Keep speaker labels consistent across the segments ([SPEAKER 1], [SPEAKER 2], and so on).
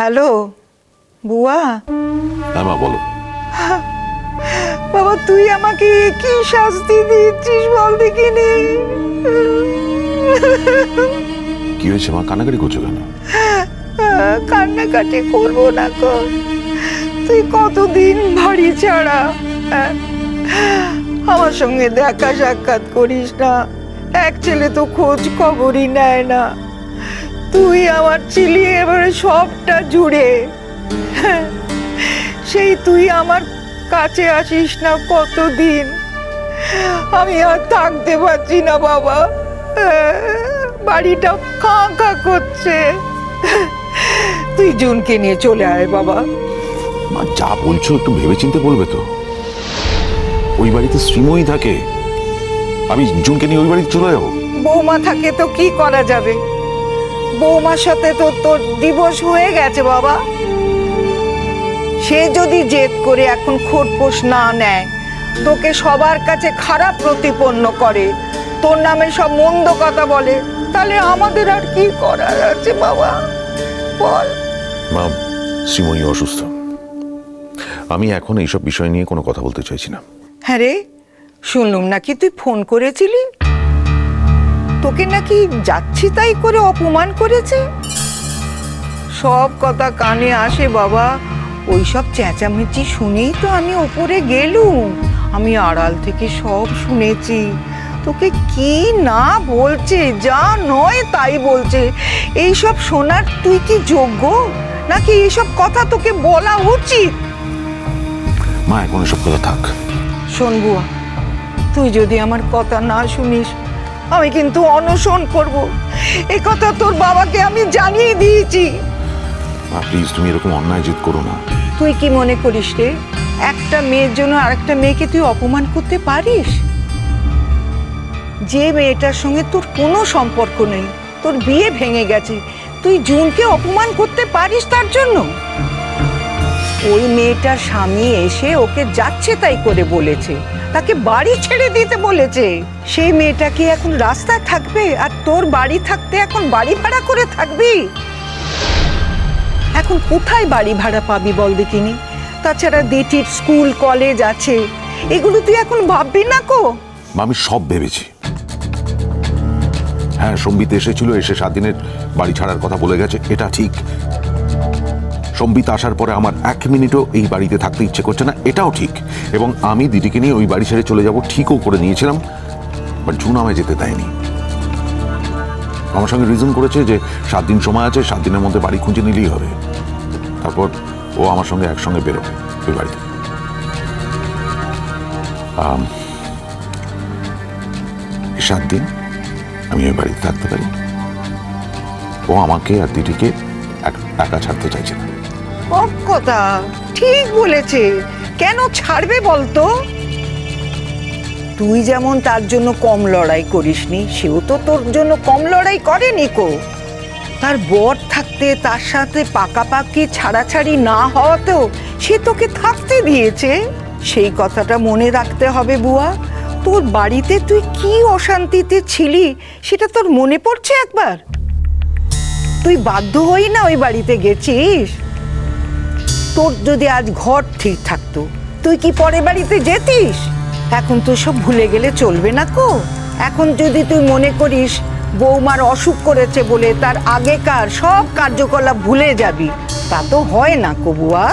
[SPEAKER 1] Hello বুয়া।
[SPEAKER 2] হ্যাঁ মা বলো।
[SPEAKER 1] বাবা তুই আমাকে কি শাস্তি দিচ্ছিস বল দেখি দেখিনি।
[SPEAKER 2] কি হয়েছে মা? কান্নাকাটি করছ কেন?
[SPEAKER 1] কান্নাকাটি করব না কর তুই কতদিন বাড়ি ছাড়া? হ্যাঁ? আমার সঙ্গে দেখা সাক্ষাৎ করিস না। এক ছেলে তো খোঁজ খবরই নেয় না। তুই আমার ছিলি এবারে সবটা জুড়ে। সেই তুই আমার কাছে আসিস না কতদিন? আমি আর থাকতে পারছি না বাবা। বাড়িটা কাঁ কাঁ করছে। তুই জুনকে নিয়ে চলে আয় বাবা।
[SPEAKER 2] মা যা বলছো একটু ভেবেচিন্তে বলবে তো। ওই বাড়িতে শ্রীময়ী থাকে। আমি জুনকে নিয়ে ওই বাড়িতে চলে যাব।
[SPEAKER 1] বৌমা থাকে তো কি করা যাবে? বৌমার সাথে তো তোর দিবস হয়ে গেছে বাবা। সে যদি জেদ করে এখন খোরপোশ না নেয় তোকে সবার কাছে খারাপ প্রতিপন্ন করে তোর নামে সব মন্দ কথা বলে তাহলে আমাদের আর কি করার আছে বাবা? বল।
[SPEAKER 2] মা শ্রীময়ী অসুস্থ। আমি এখন এইসব বিষয় নিয়ে কোনো কথা বলতে চাইছি না।
[SPEAKER 1] হ্যাঁ রে শুনলুম নাকি তুই ফোন করেছিলি? তোকে নাকি যাচ্ছি তাই করে অপমান করেছে? সব কথা কানে আসে বাবা। ওই সব চেঁচামেচি শুনেই তো আমি ওপরে গেলুম। আমি আড়াল থেকে সব শুনেছি। তোকে কি না বলছে যা নয় তাই বলছে। এইসব শোনার তুই কি যোগ্য? নাকি এইসব কথা তোকে বলা উচিত?
[SPEAKER 2] মা এখন এসব কথা থাক।
[SPEAKER 1] শোন বুয়া তুই যদি আমার কথা না শুনিস আমি কিন্তু অনশন করব। এই কথা তোর বাবাকে আমি জানিয়ে দিয়েছি।
[SPEAKER 2] মা প্লিজ তুমি এরকম অন্যায় জিদ করো না।
[SPEAKER 1] তুই কি মনে করিস রে? একটা মেয়ের জন্য আরেকটা মেয়েকে তুই অপমান করতে পারিস? যে মেয়েটার সঙ্গে তোর কোনো সম্পর্ক নেই তোর বিয়ে ভেঙে গেছে তুই জুনকে অপমান করতে পারিস তার জন্য? ওই মেয়েটার স্বামী এসে ওকে যাচ্ছে তাই করে বলেছে। তাকে বাড়ি ছেড়ে দিতে বলেছে। সেই মেয়েটা কি এখন রাস্তায় থাকবে? আর তোর বাড়ি থাকতে এখন বাড়ি ভাড়া করে থাকবি? এখন কোথায় বাড়ি ভাড়া পাবি বল দেখিনি? তাছাড়া দিটির স্কুল, কলেজ আছে। এগুলো তুই এখন ভাববি না কো?
[SPEAKER 2] আমি সব ভেবেছি। হ্যাঁ সম্বিত এসেছিল, এসে সাত দিনের বাড়ি ছাড়ার কথা বলে গেছে। এটা ঠিক। সম্বিত আসার পরে আমার এক মিনিটও এই বাড়িতে থাকতে ইচ্ছে করছে না, এটাও ঠিক। এবং আমি দিদিকে নিয়ে ওই বাড়ি ছেড়ে চলে যাব, ঠিকও করে নিয়েছিলাম, বাট জুন আমায় যেতে দেয়নি। আমার সঙ্গে রিজন করেছে যে সাত দিন সময় আছে, সাত দিনের মধ্যে বাড়ি খুঁজে নিলেই হবে। তারপর ও আমার সঙ্গে একসঙ্গে বেরোবে ওই বাড়িতে। সাত দিন আমি ওই বাড়িতে থাকতে পারি। ও আমাকে আর দিদিকে এক- ছাড়তে চাইছে না।
[SPEAKER 1] সব কথা, ঠিক বলেছে। কেন ছাড়বে বলতো? তুই যেমন তার জন্য কম লড়াই করিসনি, সেও তো তোর জন্য কম লড়াই করেনি কো তার বর থাকতে, তার সাথে পাকাপাকি, ছাড়াছাড়ি না হওয়াতেও সে তোকে থাকতে দিয়েছে। সেই কথাটা মনে রাখতে হবে বুয়া। তোর বাড়িতে তুই কি অশান্তিতে ছিলি, সেটা তোর মনে পড়ছে একবার? তুই বাধ্য হই না ওই বাড়িতে গেছিস? তোর যদি আজ ঘর ঠিক থাকতো, তুই কি পরের বাড়িতে যেতিস? এখন তো সব ভুলে গেলে চলবে না কো এখন যদি তুই মনে করিস, বৌমার অসুখ করেছে বলে তার আগেকার সব কার্যকলাপ ভুলে যাবি, তা তো হয় না কবুয়া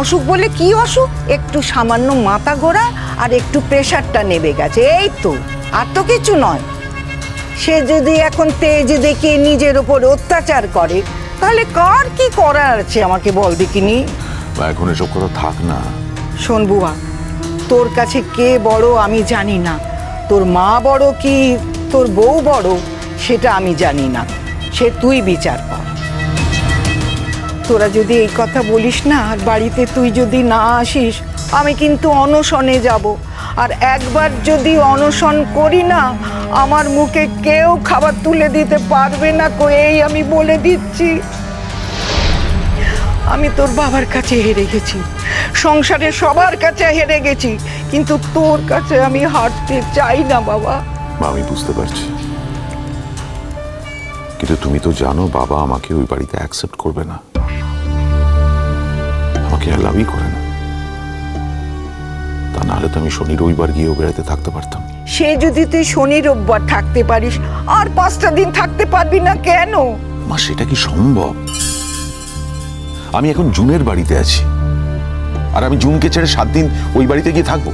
[SPEAKER 1] অসুখ বলে কি অসুখ? একটু সামান্য মাথা ঘোরা আর একটু প্রেশারটা নেবে গেছে, এই তো, আর তো কিছু নয়। সে যদি এখন তেজ দেখিয়ে নিজের ওপর অত্যাচার করে তাহলে কার কি করার আছে আমাকে বল দেখিনি?
[SPEAKER 2] বা এখন এসব কথা থাক না।
[SPEAKER 1] শোন বুয়া তোর কাছে কে বড় আমি জানি না। তোর মা বড় কি তোর বউ বড় সেটা আমি জানি না। সে তুই বিচার কর। তোরা যদি এই কথা বলিস না আর বাড়িতে তুই যদি না আসিস আমি কিন্তু অনশনে যাব। আর একবার যদি অনশন করি না আমার মুখে কেউ খাবার তুলে দিতে পারবে না কো এই আমি বলে দিচ্ছি। আমি তোর বাবার কাছে হেরে গেছি, সংসারে সবার কাছে হেরে গেছি, কিন্তু তোর কাছে আমি হারতে চাই না বাবা।
[SPEAKER 2] আমি বুঝতে পারছি। কিন্তু তুমি তো জানো বাবা আমাকে ওই বাড়িতে অ্যাকসেপ্ট করবে না। আমাকে অ্যালাউই করে না। তা নাহলে তো আমি শনি রবিবার গিয়েও বেড়াতে থাকতে পারতাম।
[SPEAKER 1] সে যদি তুই শনি রোববার থাকতে পারিস আর পাঁচটা দিন থাকতে পারবি না কেন?
[SPEAKER 2] মা সেটা কি সম্ভব? আমি এখন জুনের বাড়িতে আছি। আর আমি জুনকে ছেড়ে সাত দিন ওই বাড়িতে গিয়ে থাকব।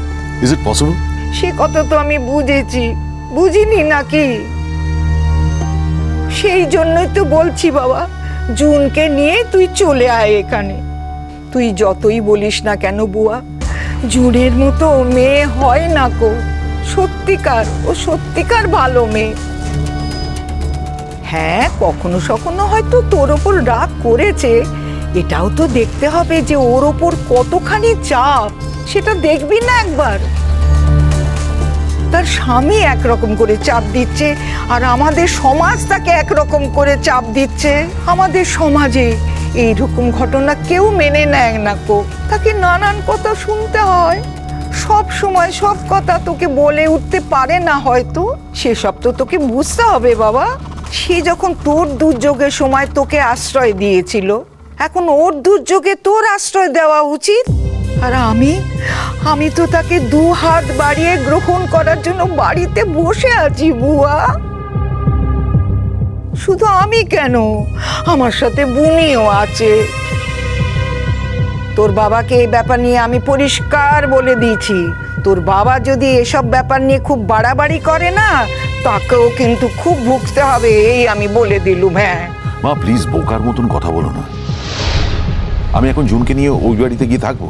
[SPEAKER 2] ইজ ইট পসিবল
[SPEAKER 1] সে কথা তো আমি বুঝেছি। বুঝিনি নাকি? সেই জন্যই তো বলছি বাবা জুনকে নিয়ে তুই চলে আয় এখানে। তুই যতই বলিস না কেন বুয়া জুনের মতো মেয়ে হয় না কো। সত্যিকার ও সত্যিকার ভালো মেয়ে। হ্যাঁ কখনো সখনো হয়তো তোর ওপর রাগ করেছে। এটাও তো দেখতে হবে যে ওর ওপর কতখানি চাপ, সেটা দেখবি না একবার। তার স্বামী একরকম করে চাপ দিচ্ছে, আর আমাদের সমাজ তাকে একরকম করে চাপ দিচ্ছে। আমাদের সমাজে এইরকম ঘটনা কেউ মেনে নেয় না কো তাকে নানান কথা শুনতে হয়। সব সময় সব কথা তোকে বলে উঠতে পারে না হয়তো। সেসব তো তোকে বুঝতে হবে বাবা। সে যখন তোর দুর্যোগের সময় তোকে আশ্রয় দিয়েছিল, এখন ওর দুর্যোগে তোর আশ্রয় দেওয়া উচিত। আর আমি আমি তো তাকে দু হাত বাড়িয়ে গ্রহণ করার জন্য বাড়িতে বসে আছি, বুয়া। শুধু আমি কেন? আমার সাথে বুনিও আছে। তোর বাবাকে এই ব্যাপার নিয়ে আমি পরিষ্কার বলে দিয়েছি। তোর বাবা যদি এসব ব্যাপার নিয়ে খুব বাড়াবাড়ি করে না, তাকেও কিন্তু খুব ভুগতে হবে, এই আমি বলে দিলুম হ্যাঁ।
[SPEAKER 2] মা প্লিজ বোকার মতন কথা বলো না। আমি এখন জুনকে নিয়ে ওই বাড়িতে গিয়ে থাকব।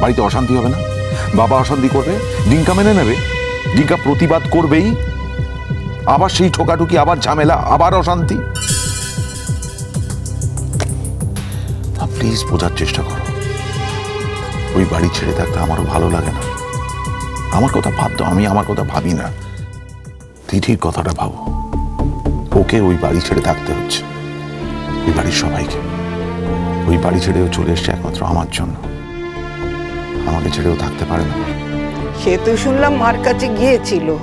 [SPEAKER 2] বাড়িতে অশান্তি হবে না? বাবা অশান্তি করবে, ডিঙ্কা মেনে নেবে। ডিঙ্কা প্রতিবাদ করবেই। আবার সেই ঠোকাঠুকি, আবার ঝামেলা, আবার অশান্তি। প্লিজ বোঝার চেষ্টা করো। ওই বাড়ি ছেড়ে থাকতে আমারও ভালো লাগে না। আমার কথা ভাবতো আমি আমার কথা ভাবি না। তিথির কথাটা ভাবো। ওকে ওই বাড়ি ছেড়ে থাকতে হচ্ছে। ওই বাড়ির সবাইকে। ওই বাড়ি ছেড়েও চলে এসছে একমাত্র আমার জন্য। আমাকে ছেড়েও থাকতে পারে না।
[SPEAKER 1] সে তো শুনলাম মার কাছে গিয়েছিল।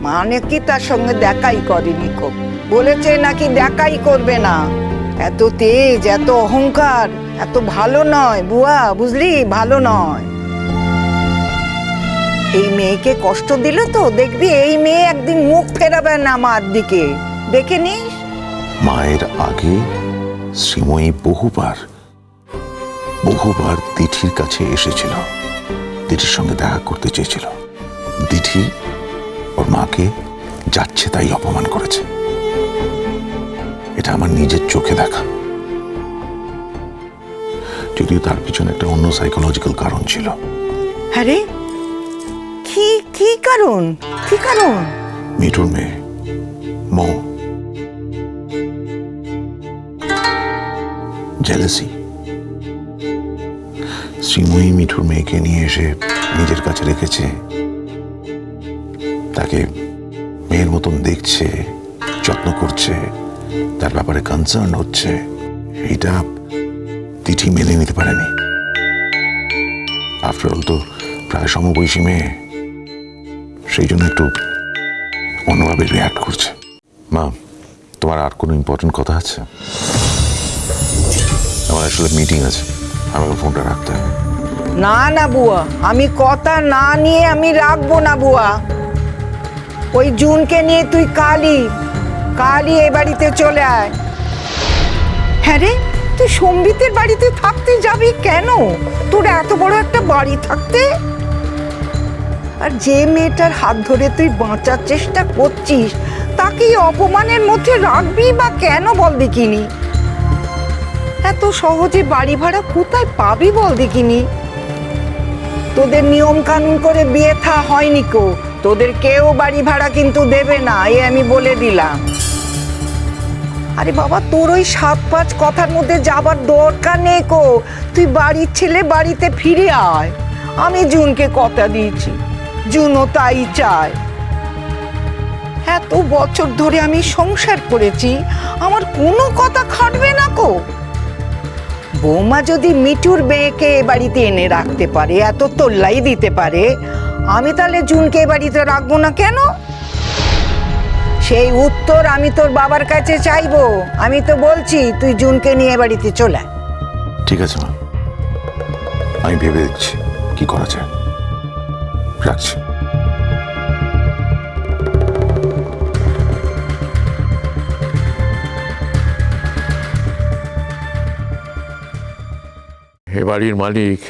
[SPEAKER 1] মা নাকি তার সঙ্গে দেখাই করেনি কো বলেছে নাকি দেখাই করবে না। এত তেজ, এত অহংকার। এত ভালো নয়, বুয়া, বুঝলি? ভালো নয়। এই মেয়েকে কষ্ট দিলে তো, দেখবি এই মেয়ে একদিন মুখ ফেরাবে না মার দিকে। দেখে নিস।
[SPEAKER 2] মায়ের আগে শ্রীময়ী বহুবার বহুবার দিঠির কাছে এসেছিল। দিঠির সঙ্গে দেখা করতে চেয়েছিল। দিঠি ওর মাকে যাচ্ছে তাই অপমান করেছে। এটা আমার নিজের চোখে দেখা। যদিও তার পিছনে একটা অন্য সাইকোলজিক্যাল কারণ ছিল।
[SPEAKER 1] আরে কি কি কারণ? কি কারণ?
[SPEAKER 2] মিঠুর মেয়ে। মৌ। জেলেসি শ্রীময়ী মিঠুর মেয়েকে নিয়ে এসে নিজের কাছে রেখেছে। তাকে মেয়ের মতন দেখছে যত্ন করছে তার ব্যাপারে কনসার্ন হচ্ছে। এটা তিথি মেনে নিতে পারেনি। আফটার অল তো প্রায় সমবয়সী মেয়ে। সেই জন্য একটু অন্যভাবে রিয়াক্ট করছে। মা তোমার আর কোনো ইম্পর্টেন্ট কথা আছে? আমার আসলে মিটিং আছে। আমাকে ফোনটা রাখতে হবে।
[SPEAKER 1] না না বুয়া আমি কথা না নিয়ে আমি রাখব না বুয়া। ওই জুনকে নিয়ে তুই কালি কালি এই বাড়িতে চলে আয়। হ্যাঁ রে তুই সম্বিতের বাড়িতে থাকতে যাবি কেন? তোর এত বড় একটা বাড়ি থাকতে? আর যে মেয়েটার হাত ধরে তুই বাঁচার চেষ্টা করছিস তাকে অপমানের মধ্যে রাখবি বা কেন বল দেখিনি এত সহজে বাড়ি ভাড়া কোথায় পাবি বল দেখিনি তোদের নিয়ম কানুন করে বিয়ে থা হয়নি কো। তোদের কেউ বাড়ি ভাড়া কিন্তু দেবে না, এ আমি বলে দিলাম। আরে বাবা, তোর ওই সাত পাঁচ কথার মধ্যে যাবার দরকার নেই কো। তুই বাড়ির ছেলে বাড়িতে ফিরে আয়। আমি জুনকে কথা দিয়েছি। জুনও তাই চায়। এত বছর ধরে আমি সংসার করেছি, আমার কোনো কথা খাটবে না কো। বৌমা যদি মিঠুর মেয়েকে এ বাড়িতে এনে রাখতে পারে, এত তোল্লাই দিতে পারে, আমি তাহলে জুনকে এ বাড়িতে রাখব না কেন? সেই উত্তর আমি তোর বাবার কাছে চাইব। আমি তো বলছি তুই জুনকে নিয়ে বাড়িতে চলে
[SPEAKER 2] ঠিক আছে মা। আমি ভেবে দেখছি কি করা যায়। রাখছি।
[SPEAKER 3] এ বাড়ির মালিক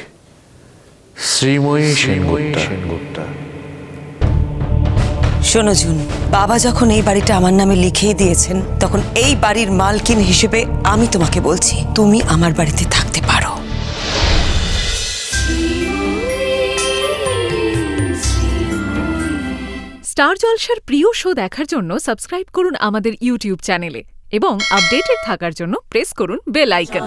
[SPEAKER 3] শ্রীময়ী সেনগুপ্তা। সেনগুপ্তা।
[SPEAKER 4] শোনো জুন বাবা যখন এই বাড়িটা আমার নামে লিখিয়ে দিয়েছেন তখন এই বাড়ির মালকিন হিসেবে আমি তোমাকে বলছি তুমি আমার বাড়িতে থাকতে পারো।
[SPEAKER 5] স্টার জলসার প্রিয় শো দেখার জন্য সাবস্ক্রাইব করুন আমাদের ইউটিউব চ্যানেলে এবং আপডেটেড থাকার জন্য প্রেস করুন বেল আইকন।